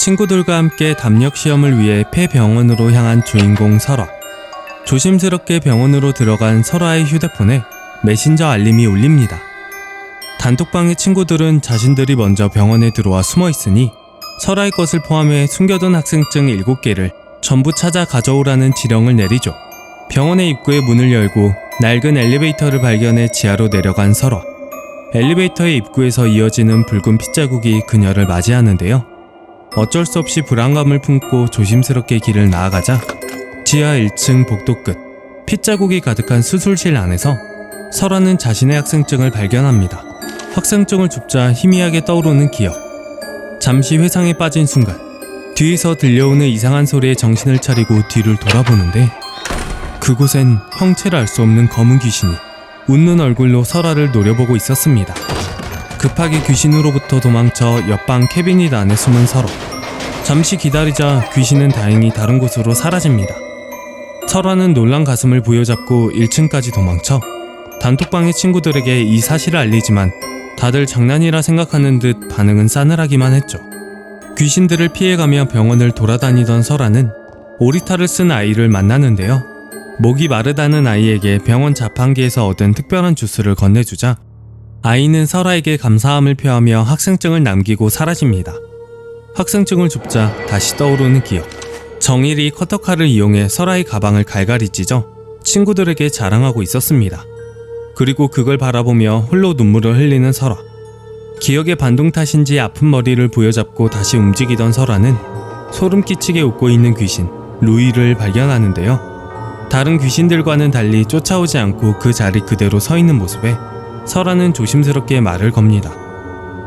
친구들과 함께 담력 시험을 위해 폐병원으로 향한 주인공 설화. 조심스럽게 병원으로 들어간 설화의 휴대폰에 메신저 알림이 울립니다. 단톡방의 친구들은 자신들이 먼저 병원에 들어와 숨어 있으니 설화의 것을 포함해 숨겨둔 학생증 7개를 전부 찾아 가져오라는 지령을 내리죠. 병원의 입구의 문을 열고 낡은 엘리베이터를 발견해 지하로 내려간 설화. 엘리베이터의 입구에서 이어지는 붉은 핏자국이 그녀를 맞이하는데요. 어쩔 수 없이 불안감을 품고 조심스럽게 길을 나아가자 지하 1층 복도 끝 핏자국이 가득한 수술실 안에서 설아는 자신의 학생증을 발견합니다. 학생증을 줍자 희미하게 떠오르는 기억. 잠시 회상에 빠진 순간 뒤에서 들려오는 이상한 소리에 정신을 차리고 뒤를 돌아보는데 그곳엔 형체를 알 수 없는 검은 귀신이 웃는 얼굴로 설아를 노려보고 있었습니다. 급하게 귀신으로부터 도망쳐 옆방 캐비닛 안에 숨은 설아. 잠시 기다리자 귀신은 다행히 다른 곳으로 사라집니다. 설아는 놀란 가슴을 부여잡고 1층까지 도망쳐 단톡방의 친구들에게 이 사실을 알리지만 다들 장난이라 생각하는 듯 반응은 싸늘하기만 했죠. 귀신들을 피해가며 병원을 돌아다니던 설아는 오리타를 쓴 아이를 만나는데요. 목이 마르다는 아이에게 병원 자판기에서 얻은 특별한 주스를 건네주자 아이는 설아에게 감사함을 표하며 학생증을 남기고 사라집니다. 학생증을 줍자 다시 떠오르는 기억. 정일이 커터칼을 이용해 설아의 가방을 갈갈이 찢어 친구들에게 자랑하고 있었습니다. 그리고 그걸 바라보며 홀로 눈물을 흘리는 설아. 기억의 반동 탓인지 아픈 머리를 부여잡고 다시 움직이던 설아는 소름 끼치게 웃고 있는 귀신 루이를 발견하는데요. 다른 귀신들과는 달리 쫓아오지 않고 그 자리 그대로 서 있는 모습에 설아는 조심스럽게 말을 겁니다.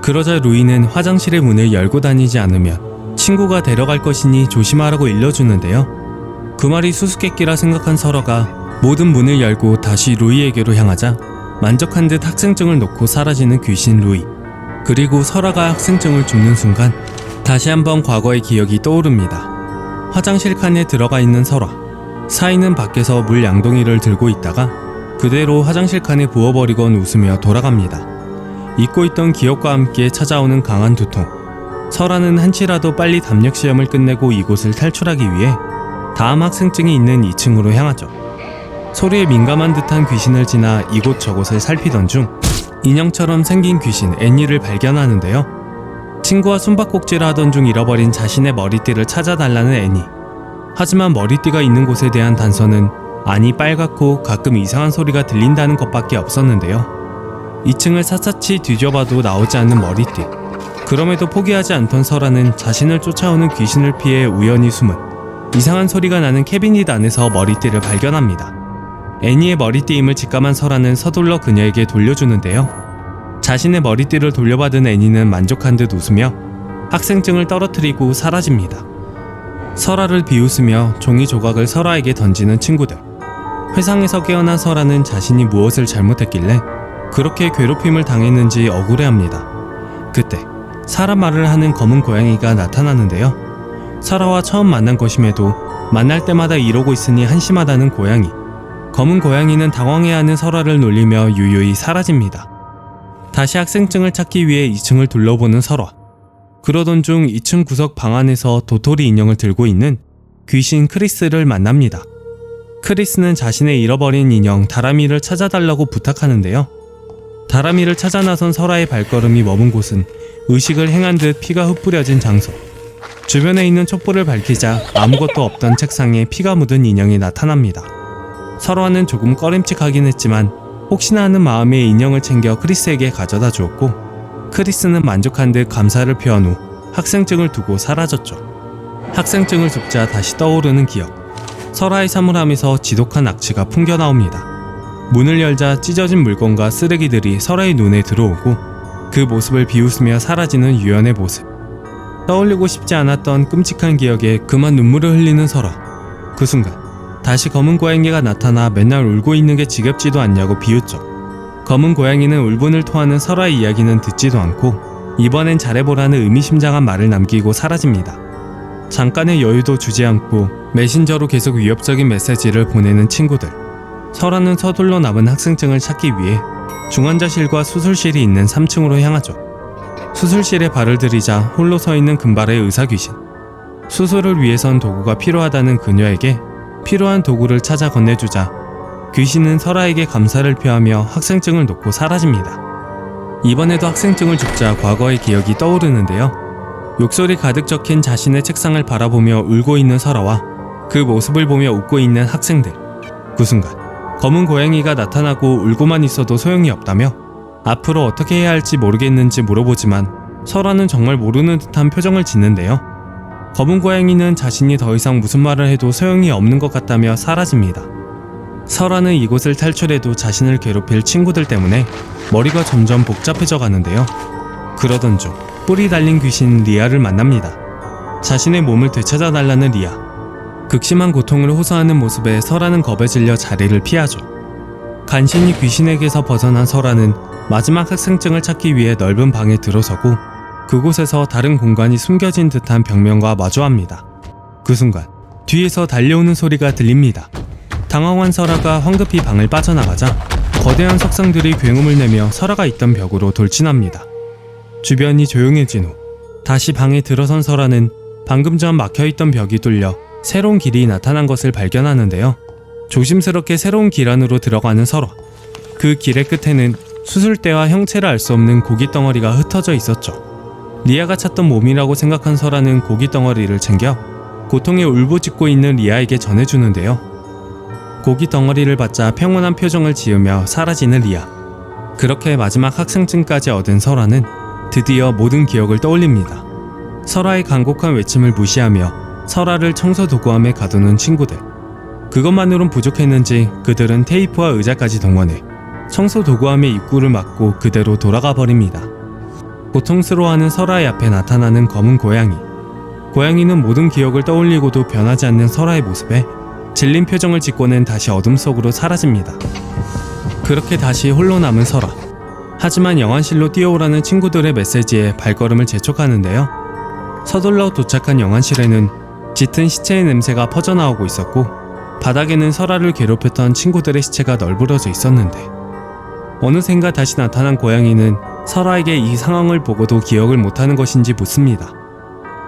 그러자 루이는 화장실의 문을 열고 다니지 않으면 친구가 데려갈 것이니 조심하라고 일러주는데요. 그 말이 수수께끼라 생각한 설아가 모든 문을 열고 다시 루이에게로 향하자 만족한 듯 학생증을 놓고 사라지는 귀신 루이. 그리고 설아가 학생증을 줍는 순간 다시 한번 과거의 기억이 떠오릅니다. 화장실 칸에 들어가 있는 설아. 사이는 밖에서 물 양동이를 들고 있다가 그대로 화장실 칸에 부어버리곤 웃으며 돌아갑니다. 잊고 있던 기억과 함께 찾아오는 강한 두통. 설아는 한치라도 빨리 담력 시험을 끝내고 이곳을 탈출하기 위해 다음 학생증이 있는 2층으로 향하죠. 소리에 민감한 듯한 귀신을 지나 이곳 저곳을 살피던 중 인형처럼 생긴 귀신 애니를 발견하는데요. 친구와 숨바꼭질을 하던 중 잃어버린 자신의 머리띠를 찾아달라는 애니. 하지만 머리띠가 있는 곳에 대한 단서는 안이 빨갛고 가끔 이상한 소리가 들린다는 것밖에 없었는데요. 2층을 샅샅이 뒤져봐도 나오지 않는 머리띠. 그럼에도 포기하지 않던 설아는 자신을 쫓아오는 귀신을 피해 우연히 숨은 이상한 소리가 나는 캐비닛 안에서 머리띠를 발견합니다. 애니의 머리띠임을 직감한 설아는 서둘러 그녀에게 돌려주는데요. 자신의 머리띠를 돌려받은 애니는 만족한 듯 웃으며 학생증을 떨어뜨리고 사라집니다. 설아를 비웃으며 종이 조각을 설아에게 던지는 친구들. 회상에서 깨어난 설아는 자신이 무엇을 잘못했길래 그렇게 괴롭힘을 당했는지 억울해합니다. 그때 사람 말을 하는 검은 고양이가 나타나는데요. 설아와 처음 만난 것임에도 만날 때마다 이러고 있으니 한심하다는 고양이. 검은 고양이는 당황해하는 설아를 놀리며 유유히 사라집니다. 다시 학생증을 찾기 위해 2층을 둘러보는 설아. 그러던 중 2층 구석 방 안에서 도토리 인형을 들고 있는 귀신 크리스를 만납니다. 크리스는 자신의 잃어버린 인형 다라미를 찾아달라고 부탁하는데요. 다라미를 찾아 나선 설아의 발걸음이 머문 곳은 의식을 행한 듯 피가 흩뿌려진 장소. 주변에 있는 촛불을 밝히자 아무것도 없던 책상에 피가 묻은 인형이 나타납니다. 설아는 조금 꺼림칙하긴 했지만 혹시나 하는 마음에 인형을 챙겨 크리스에게 가져다 주었고 크리스는 만족한 듯 감사를 표한 후 학생증을 두고 사라졌죠. 학생증을 줍자 다시 떠오르는 기억. 설아의 사물함에서 지독한 악취가 풍겨 나옵니다. 문을 열자 찢어진 물건과 쓰레기들이 설아의 눈에 들어오고 그 모습을 비웃으며 사라지는 유연의 모습. 떠올리고 싶지 않았던 끔찍한 기억에 그만 눈물을 흘리는 설아. 그 순간 다시 검은 고양이가 나타나 맨날 울고 있는 게 지겹지도 않냐고 비웃죠. 검은 고양이는 울분을 토하는 설아의 이야기는 듣지도 않고 이번엔 잘해보라는 의미심장한 말을 남기고 사라집니다. 잠깐의 여유도 주지 않고 메신저로 계속 위협적인 메시지를 보내는 친구들. 설아는 서둘러 남은 학생증을 찾기 위해 중환자실과 수술실이 있는 3층으로 향하죠. 수술실에 발을 들이자 홀로 서 있는 금발의 의사 귀신. 수술을 위해선 도구가 필요하다는 그녀에게 필요한 도구를 찾아 건네주자 귀신은 설아에게 감사를 표하며 학생증을 놓고 사라집니다. 이번에도 학생증을 줍자 과거의 기억이 떠오르는데요. 욕설이 가득 적힌 자신의 책상을 바라보며 울고 있는 설아와 그 모습을 보며 웃고 있는 학생들. 그 순간 검은 고양이가 나타나고 울고만 있어도 소용이 없다며 앞으로 어떻게 해야 할지 모르겠는지 물어보지만 설아는 정말 모르는 듯한 표정을 짓는데요. 검은 고양이는 자신이 더 이상 무슨 말을 해도 소용이 없는 것 같다며 사라집니다. 설아는 이곳을 탈출해도 자신을 괴롭힐 친구들 때문에 머리가 점점 복잡해져 가는데요. 그러던 중 뿔이 달린 귀신 리아를 만납니다. 자신의 몸을 되찾아 달라는 리아. 극심한 고통을 호소하는 모습에 설아는 겁에 질려 자리를 피하죠. 간신히 귀신에게서 벗어난 설아는 마지막 학생증을 찾기 위해 넓은 방에 들어서고 그곳에서 다른 공간이 숨겨진 듯한 벽면과 마주합니다. 그 순간 뒤에서 달려오는 소리가 들립니다. 당황한 설아가 황급히 방을 빠져나가자 거대한 석상들이 굉음을 내며 설아가 있던 벽으로 돌진합니다. 주변이 조용해진 후 다시 방에 들어선 설아는 방금 전 막혀있던 벽이 뚫려 새로운 길이 나타난 것을 발견하는데요. 조심스럽게 새로운 길 안으로 들어가는 설아. 그 길의 끝에는 수술대와 형체를 알 수 없는 고기 덩어리가 흩어져 있었죠. 리아가 찾던 몸이라고 생각한 설아는 고기 덩어리를 챙겨 고통에 울부짖고 있는 리아에게 전해주는데요. 고기 덩어리를 받자 평온한 표정을 지으며 사라지는 리아. 그렇게 마지막 학생증까지 얻은 설아는 드디어 모든 기억을 떠올립니다. 설아의 간곡한 외침을 무시하며 설아를 청소 도구함에 가두는 친구들. 그것만으론 부족했는지 그들은 테이프와 의자까지 동원해 청소 도구함의 입구를 막고 그대로 돌아가 버립니다. 고통스러워하는 설아의 앞에 나타나는 검은 고양이. 고양이는 모든 기억을 떠올리고도 변하지 않는 설아의 모습에 질린 표정을 짓고는 다시 어둠 속으로 사라집니다. 그렇게 다시 홀로 남은 설아. 하지만 영안실로 뛰어오라는 친구들의 메시지에 발걸음을 재촉하는데요. 서둘러 도착한 영안실에는 짙은 시체의 냄새가 퍼져나오고 있었고 바닥에는 설아를 괴롭혔던 친구들의 시체가 널브러져 있었는데 어느샌가 다시 나타난 고양이는 설아에게 이 상황을 보고도 기억을 못하는 것인지 묻습니다.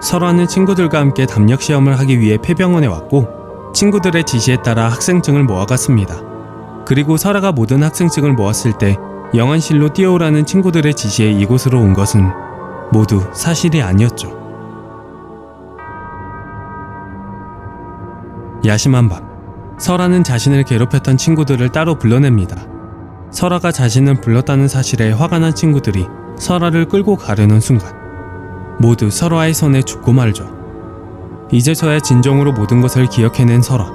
설아는 친구들과 함께 담력 시험을 하기 위해 폐병원에 왔고 친구들의 지시에 따라 학생증을 모아갔습니다. 그리고 설아가 모든 학생증을 모았을 때 영안실로 뛰어오라는 친구들의 지시에 이곳으로 온 것은 모두 사실이 아니었죠. 야심한 밤, 설아는 자신을 괴롭혔던 친구들을 따로 불러냅니다. 설아가 자신을 불렀다는 사실에 화가 난 친구들이 설아를 끌고 가려는 순간 모두 설아의 손에 죽고 말죠. 이제서야 진정으로 모든 것을 기억해낸 설아.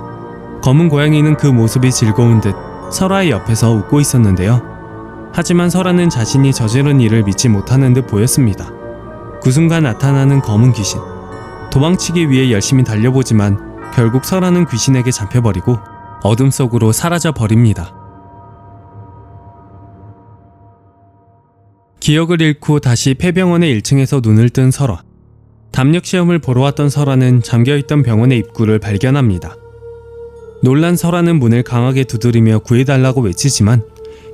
검은 고양이는 그 모습이 즐거운 듯 설아의 옆에서 웃고 있었는데요. 하지만 설아는 자신이 저지른 일을 믿지 못하는 듯 보였습니다. 그 순간 나타나는 검은 귀신. 도망치기 위해 열심히 달려보지만 결국 설아는 귀신에게 잡혀버리고 어둠 속으로 사라져 버립니다. 기억을 잃고 다시 폐병원의 1층에서 눈을 뜬 설아. 담력 시험을 보러 왔던 설아는 잠겨있던 병원의 입구를 발견합니다. 놀란 설아는 문을 강하게 두드리며 구해달라고 외치지만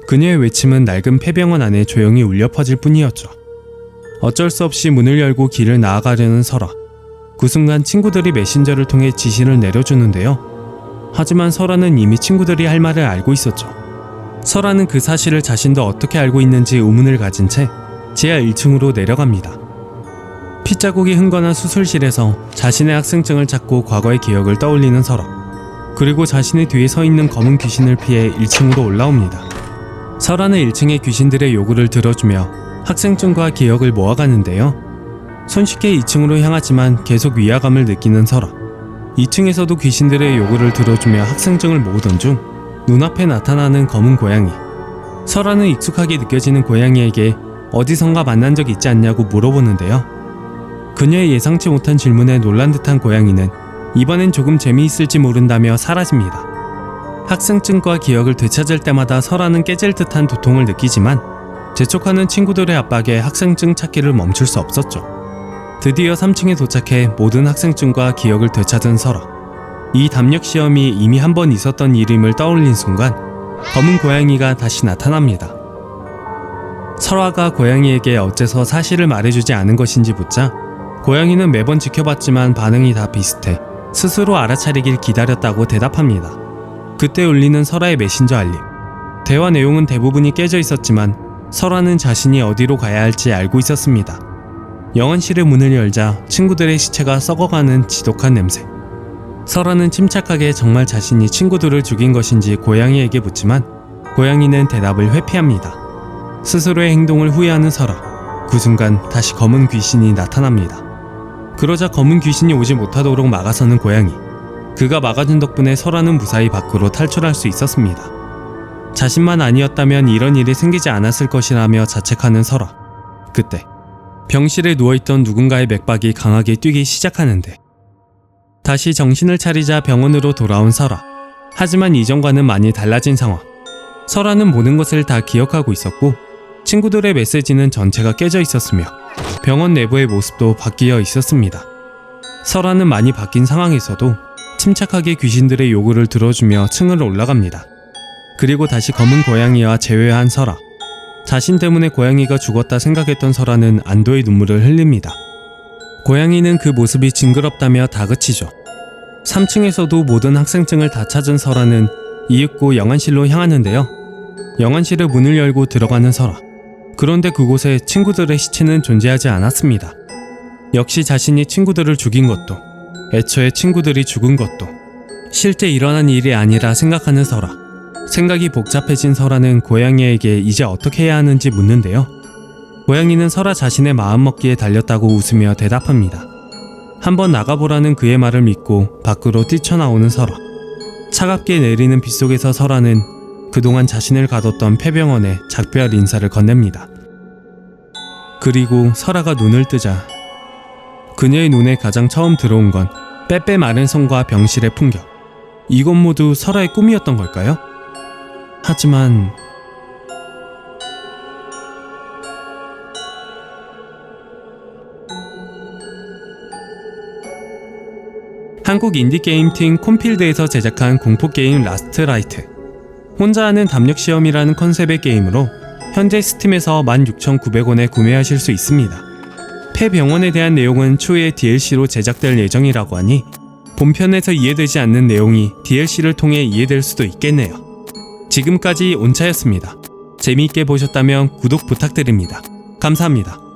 그녀의 외침은 낡은 폐병원 안에 조용히 울려 퍼질 뿐이었죠. 어쩔 수 없이 문을 열고 길을 나아가려는 설아. 그 순간 친구들이 메신저를 통해 지시를 내려주는데요. 하지만 설아는 이미 친구들이 할 말을 알고 있었죠. 설아는 그 사실을 자신도 어떻게 알고 있는지 의문을 가진 채 지하 1층으로 내려갑니다. 핏자국이 흥건한 수술실에서 자신의 학생증을 찾고 과거의 기억을 떠올리는 설아. 그리고 자신의 뒤에 서 있는 검은 귀신을 피해 1층으로 올라옵니다. 설아는 1층의 귀신들의 요구를 들어주며 학생증과 기억을 모아가는데요. 손쉽게 2층으로 향하지만 계속 위화감을 느끼는 설아. 2층에서도 귀신들의 요구를 들어주며 학생증을 모으던 중 눈앞에 나타나는 검은 고양이. 설아는 익숙하게 느껴지는 고양이에게 어디선가 만난 적 있지 않냐고 물어보는데요. 그녀의 예상치 못한 질문에 놀란 듯한 고양이는 이번엔 조금 재미있을지 모른다며 사라집니다. 학생증과 기억을 되찾을 때마다 설아는 깨질 듯한 두통을 느끼지만 재촉하는 친구들의 압박에 학생증 찾기를 멈출 수 없었죠. 드디어 3층에 도착해 모든 학생증과 기억을 되찾은 설아. 이 담력 시험이 이미 한 번 있었던 일임을 떠올린 순간 검은 고양이가 다시 나타납니다. 설아가 고양이에게 어째서 사실을 말해주지 않은 것인지 묻자 고양이는 매번 지켜봤지만 반응이 다 비슷해 스스로 알아차리길 기다렸다고 대답합니다. 그때 울리는 설아의 메신저 알림. 대화 내용은 대부분이 깨져 있었지만 설아는 자신이 어디로 가야 할지 알고 있었습니다. 영안실의 문을 열자 친구들의 시체가 썩어가는 지독한 냄새. 설아는 침착하게 정말 자신이 친구들을 죽인 것인지 고양이에게 묻지만 고양이는 대답을 회피합니다. 스스로의 행동을 후회하는 설아. 그 순간 다시 검은 귀신이 나타납니다. 그러자 검은 귀신이 오지 못하도록 막아서는 고양이. 그가 막아준 덕분에 설아는 무사히 밖으로 탈출할 수 있었습니다. 자신만 아니었다면 이런 일이 생기지 않았을 것이라며 자책하는 설아. 그때 병실에 누워있던 누군가의 맥박이 강하게 뛰기 시작하는데 다시 정신을 차리자 병원으로 돌아온 설아. 하지만 이전과는 많이 달라진 상황. 설아는 모든 것을 다 기억하고 있었고 친구들의 메시지는 전체가 깨져 있었으며 병원 내부의 모습도 바뀌어 있었습니다. 설아는 많이 바뀐 상황에서도 침착하게 귀신들의 요구를 들어주며 층을 올라갑니다. 그리고 다시 검은 고양이와 재회한 설아. 자신 때문에 고양이가 죽었다 생각했던 설아는 안도의 눈물을 흘립니다. 고양이는 그 모습이 징그럽다며 다그치죠. 3층에서도 모든 학생증을 다 찾은 설아는 이윽고 영안실로 향하는데요. 영안실의 문을 열고 들어가는 설아. 그런데 그곳에 친구들의 시체는 존재하지 않았습니다. 역시 자신이 친구들을 죽인 것도, 애초에 친구들이 죽은 것도, 실제 일어난 일이 아니라 생각하는 설아. 생각이 복잡해진 설아는 고양이에게 이제 어떻게 해야 하는지 묻는데요. 고양이는 설아 자신의 마음먹기에 달렸다고 웃으며 대답합니다. 한번 나가보라는 그의 말을 믿고 밖으로 뛰쳐나오는 설아. 차갑게 내리는 빗속에서 설아는 그동안 자신을 가뒀던 폐병원에 작별 인사를 건넵니다. 그리고 설아가 눈을 뜨자 그녀의 눈에 가장 처음 들어온 건 빼빼 마른 손과 병실의 풍경. 이것 모두 설아의 꿈이었던 걸까요? 하지만 한국 인디게임 팀 콤필드에서 제작한 공포게임 라스트 라이트. 혼자 하는 담력 시험이라는 컨셉의 게임으로 현재 스팀에서 16,900원에 구매하실 수 있습니다. 폐병원에 대한 내용은 추후에 DLC로 제작될 예정이라고 하니 본편에서 이해되지 않는 내용이 DLC를 통해 이해될 수도 있겠네요. 지금까지 온차였습니다. 재미있게 보셨다면 구독 부탁드립니다. 감사합니다.